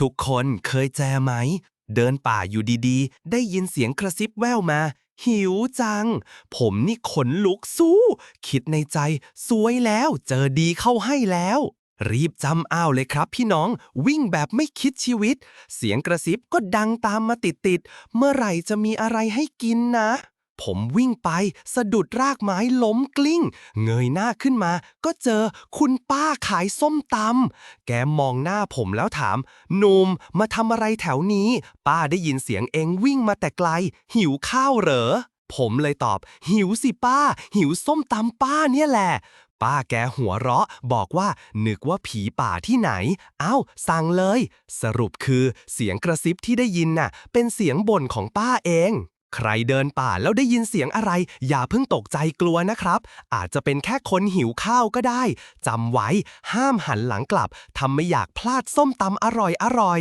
ทุกคนเคยแจไหม เดินป่าอยู่ดีๆ ได้ยินเสียงกระซิบแว่วมา หิวจัง ผมนี่ขนลุกสู้ คิดในใจ สวยแล้วเจอดีเข้าให้แล้ว รีบจำอ้าวเลยครับพี่น้อง วิ่งแบบไม่คิดชีวิต เสียงกระซิบก็ดังตามมาติดๆ เมื่อไหร่จะมีอะไรให้กินนะ ผมวิ่งไปสะดุดรากไม้ล้มกลิ้ง เงยหน้าขึ้นมา ก็เจอคุณป้าขายส้มตำแกมองหน้าผมแล้วถามหนุ่มมาทำอะไรแถวนี้ ป้าได้ยินเสียงเองวิ่งมาแต่ไกล หิวข้าวเหรอ ผมเลยตอบ หิวสิป้า หิวส้มตำป้าเนี่ยแหละป้าแกหัวเราะบอกว่า นึกว่าผีป่าที่ไหน เอ้า สั่งเลย สรุปคือเสียงกระซิบที่ได้ยินน่ะ เป็นเสียงบ่นของป้าเอง ใครเดินป่าแล้วได้ยินเสียงอะไร อย่าเพิ่งตกใจกลัวนะครับ อาจจะเป็นแค่คนหิวข้าวก็ได้จำไว้ห้ามหันหลังกลับทำไม่อยากพลาดส้มตำอร่อยอร่อย